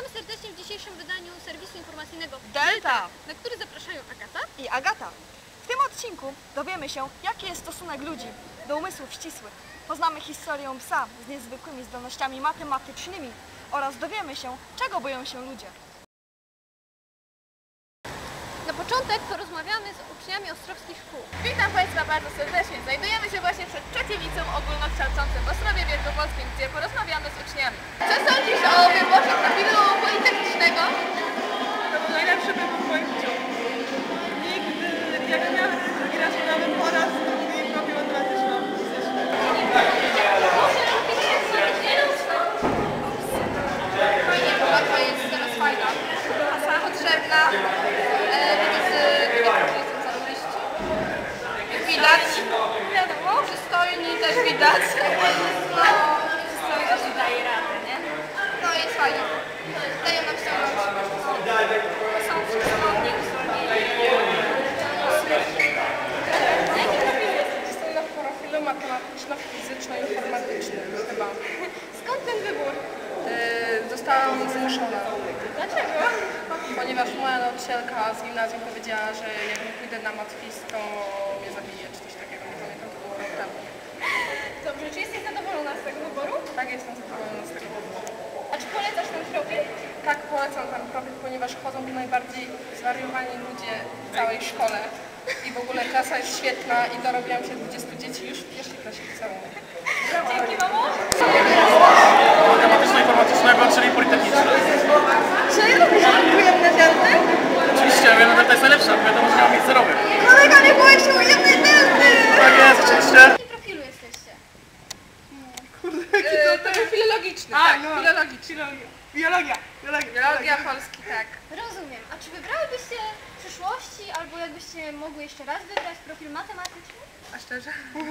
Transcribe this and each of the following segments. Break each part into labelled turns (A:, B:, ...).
A: Witamy serdecznie w dzisiejszym wydaniu serwisu informacyjnego
B: Delta,
A: na który zapraszają Agata
B: i Agata. W tym odcinku dowiemy się, jaki jest stosunek ludzi do umysłów ścisłych. Poznamy historię psa z niezwykłymi zdolnościami matematycznymi oraz dowiemy się, czego boją się ludzie.
A: Początek porozmawiamy z uczniami ostrowskich szkół.
C: Witam Państwa bardzo serdecznie. Znajdujemy się właśnie przed trzecim liceum ogólnokształcącym w Ostrowie Wielkopolskim, gdzie porozmawiamy z uczniami. Co sądzisz o wyborze profilu politechnicznego?
D: To był najlepszy wybór w moim życiu. Nigdy, jak miałem drugi raz mamy po raz drugi profil matematyczno-fizyczny.
C: Fajnie, bo łatwa jest teraz fajna. Sama potrzebna. E, Widzicy nie są zarobiści. Jak widać, wiadomo, przystojni też widać. No, przystojność daje radę, nie? No jest fajnie. Dają nam ściągnąć. Są przystojni,
D: Jestem na profilu matematyczno-fizyczno-informatycznym chyba.
C: Skąd ten wybór?
D: Zostałam zmuszona,
C: Dlaczego?
D: ponieważ moja nauczycielka z gimnazjum powiedziała, że jak nie pójdę na matwis, to mnie zabije, czy coś takiego. Nie pamiętam, to było rok temu.
C: Dobrze, czy jesteś zadowolona z tego wyboru?
D: Tak, jestem zadowolona z tego wyboru.
C: A czy polecasz ten profil?
D: Tak, polecam ten profil, ponieważ chodzą tu najbardziej zwariowani ludzie w całej szkole. I w ogóle klasa jest świetna i dorobiłam się 20 dzieci już w pierwszej klasie liceum.
C: Dzięki, mamo.
E: matematyczno-informatycznego, czyli politechniczne.
D: Czy lubisz ujemne delty?
E: Oczywiście, ja wiem, że to jest najlepsza, bo wiadomo, że miał mieć zerowy.
D: Kolega nie boi się ujemnej delty!
E: Tak jest, oczywiście.
A: W jakim profilu jesteście?
D: Yy, to był filologiczny, tak, filologiczny.
F: Biologia, biologia.
D: Biologia polski, tak.
A: Rozumiem. A czy wybrałybyście albo jakbyście mogły jeszcze raz wybrać profil matematyczny?
D: A szczerze?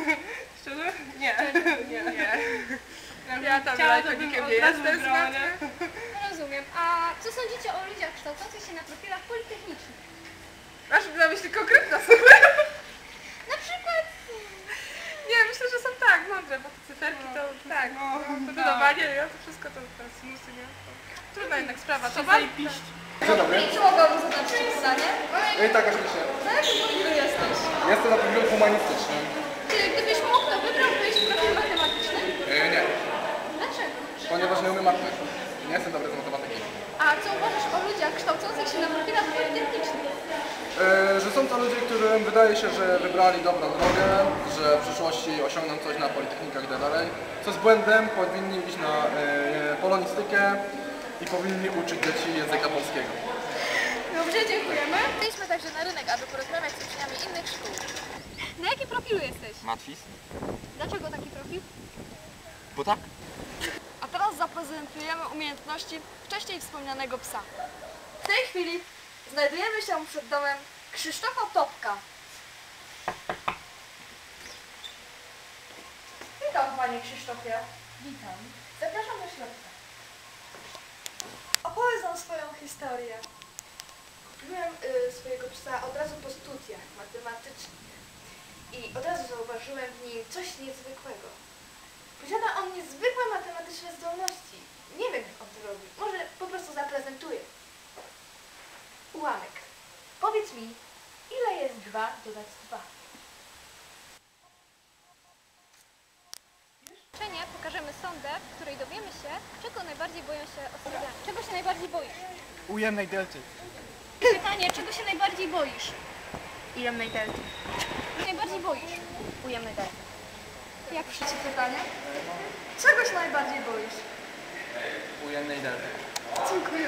F: Szczerze?
D: Nie. Nie. nie. Ja tam
F: to
D: lajkonikiem
F: bym
D: nie
F: od razu
D: jestem.
A: Rozumiem. A co sądzicie o ludziach kształcących się na profilach politechnicznych?
D: Masz na myśli konkretne osoby?
A: Na przykład...
D: Nie, myślę, że są tak, mądre, bo te cyferki to tak. To dodawanie, ja to wszystko to teraz musy, nie? Trudna jednak sprawa. To zajebiście.
C: Czy mogłabym zadać Ci pytanie?
G: Ej, tak, oczywiście.
C: Na jakim profilu jesteś?
G: Jestem na profilu humanistycznym.
C: Czy gdybyś mógł, to wybrałbyś profil matematyczny?
G: E, nie,
C: Dlaczego?
G: ponieważ nie umiem matmy. Nie jestem dobry z matematyki.
C: A co uważasz o ludziach kształcących się na profilach politechnicznych?
G: E, że są to ludzie, którym wydaje się, że wybrali dobrą drogę, że w przyszłości osiągną coś na politechnikach i tak dalej. Co z błędem, powinni iść na e, polonistykę i powinni uczyć dzieci języka polskiego.
C: Dobrze, dziękujemy.
A: Byliśmy także na rynek, aby porozmawiać z uczniami innych szkół.
C: Na jakim profilu jesteś?
E: Matwis?
A: Dlaczego taki profil?
E: Bo tak.
B: A teraz zaprezentujemy umiejętności wcześniej wspomnianego psa.
C: W tej chwili znajdujemy się przed domem Krzysztofa Topka. Witam Panie Krzysztofie. Witam. Zapraszam do środka.
B: Opowiedz nam swoją historię.
H: Kupiłem y, swojego psa od razu po studiach matematycznych i od razu zauważyłem w nim coś niezwykłego. Posiada on niezwykłe matematyczne zdolności. Nie wiem jak on to robi. Może po prostu zaprezentuję. Ułamek. Powiedz mi, ile jest 2 dodać 2?
A: Uczenie pokażemy sondę, w której dowiemy się, czego najbardziej boją się ostrowianie. Czego się najbardziej boisz?
E: Ujemnej delty.
A: Pytanie, czego się najbardziej boisz?
H: Ujemnej delty.
A: Najbardziej boisz?
H: Ujemnej delty.
A: Jak
C: Trzecie pytanie. Czego się najbardziej boisz?
G: Ujemnej delty.
C: Dziękuję.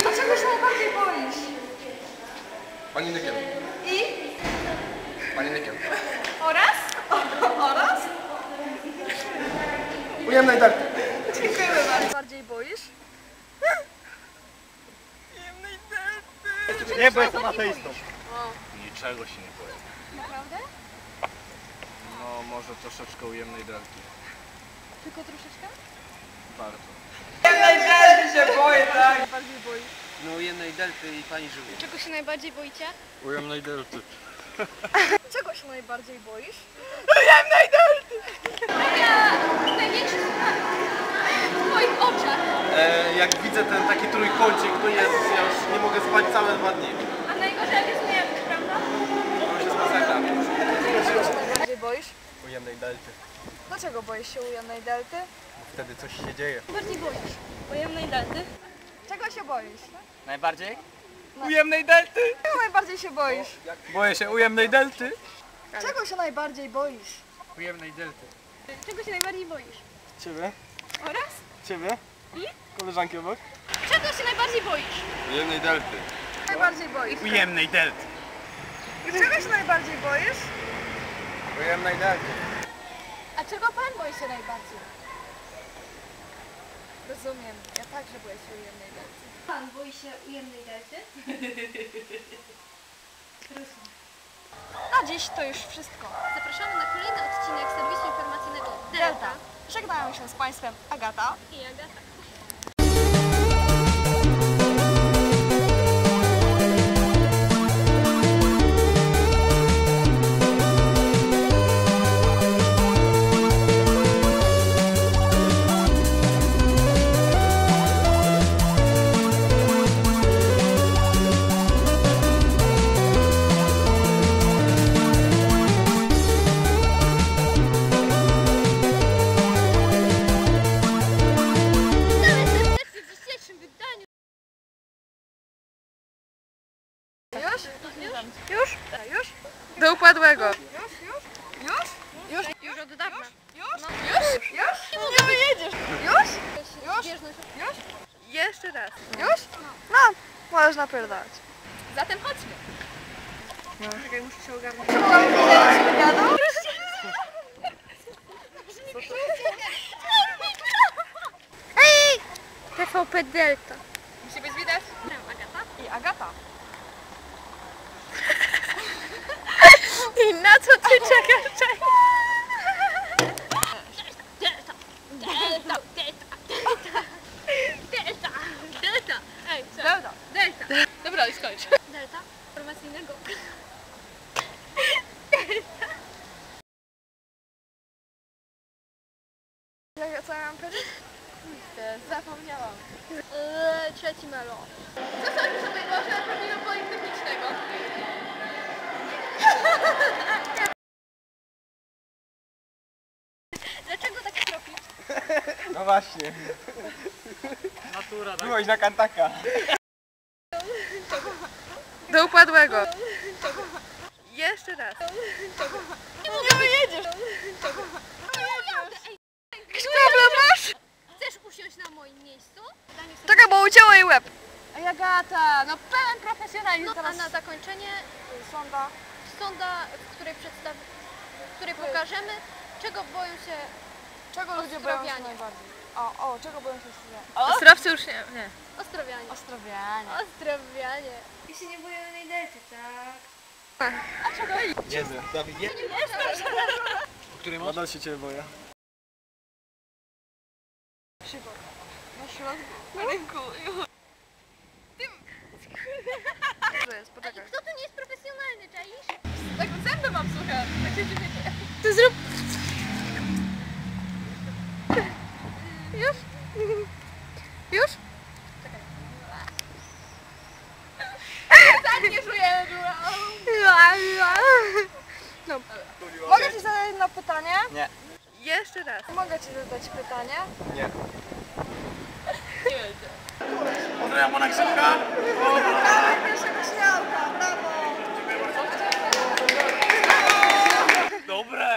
C: A czego się najbardziej boisz?
G: Pani Nykiel.
C: I?
G: Pani Nykiel.
C: Oraz? Oraz?
G: Ujemnej delty.
C: Dziękujemy bardzo. Bardziej boisz?
E: Nie, bo jestem ateistą. Niczego się nie boję.
A: Naprawdę?
E: No, może troszeczkę ujemnej delty.
A: Tylko troszeczkę?
E: Bardzo.
F: Najbardziej się boję, tak.
C: Bardziej boisz.
I: No jednej delty i pani żyje.
A: Czego się najbardziej boicie?
E: Ujemnej delty.
C: Czego się najbardziej boisz?
A: Ja największy w twoich oczach.
I: E, jak widzę ten taki trójkącik, to Jezus, ja już nie mogę spać całe dwa dni.
A: A najgorzej jak jest ujemny, prawda?
I: Jest.
B: Czego się najbardziej boisz?
I: Ujemnej delty.
B: Dlaczego boisz się ujemnej delty?
I: Wtedy coś się dzieje.
A: Bardziej boisz. Ujemnej delty?
B: Czego się boisz?
F: Najbardziej? Ujemnej delty!
B: Czego najbardziej boisz?
F: Boję się ujemnej delty.
B: Czego się najbardziej boisz?
F: Ujemnej delty.
A: Czego się najbardziej boisz?
I: Ciebie?
A: Oraz?
I: Ciebie? Koleżanki obok?
A: Czego się najbardziej boisz?
E: Ujemnej delty.
B: Najbardziej boisz?
F: Ujemnej delty.
B: Czego się najbardziej boisz?
I: Ujemnej delty.
A: A czego pan boi się najbardziej? Rozumiem. Ja także boję się ujemnej delty. Pan boi się ujemnej delty?
B: Na dziś to już wszystko.
A: Zapraszamy na kolejny odcinek serwisu informacyjnego
B: Delta. Żegnają się z Państwem Agata.
A: i Agata.
B: Już? Już?
C: Do upadłego.
B: Już? Już?
A: Już od dawna.
B: Już? Już? Już? Nie wyjedziesz. Już? Już?
A: Zbieżność.
C: Jeszcze raz.
B: Już? No, możesz napierdalać.
A: Zatem chodźmy.
C: Czekaj, muszę się ogarnąć.
A: TVP Delta.
C: Musi być widać?
A: Agata.
B: I Agata.
C: I na co ty czekasz?
A: Delta. Delta. Delta. Delta. Delta. Delta. Ej, co?
B: Delta.
A: Delta.
C: Dobra, już skończ.
A: Delta. Informacyjnego.
B: Jak, co ja mam powiedzieć?
A: Zapomniałam. Eee, trzeci melo.
C: Co sądzisz o wyborze profilu politechnicznego?
A: Dlaczego taki profil?
I: No właśnie.
F: Natura, tak?
I: Byłeś na kantaka.
C: Do upadłego. Jeszcze raz.
B: Nie wyjedziesz.
A: Problem masz? Chcesz usiąść na moim miejscu?
B: Czekaj, bo ucięło jej łeb.
A: Ej, Agata, no pełen profesjonalizm. No, a
B: Teraz-
A: na zakończenie
B: Sonda.
A: Sonda, w której przedstawi, w której pokażemy, czego boją się
B: Czego ludzie boją się
A: Ostrowianie.
B: najbardziej? O, o, czego boją się Ostrowianie?
C: Ostrowcy już nie. nie.
A: Ostrowianie.
B: Ostrowianie.
A: Ostrowianie.
H: Ja się nie boję jednej delty, tak?
I: Jezu, Dawid, nie? O której masz? Nadal się ciebie boję.
B: Szybko. Na środku. Na rynku. To jest, poczekaj.
A: Nie.
C: Jeszcze raz.
B: Mogę ci zadać pytanie?
I: Nie.
B: Nie będzie. Pozdrawiam pana
I: Krzyszka.
F: Brawo, pierwszego. Dobre.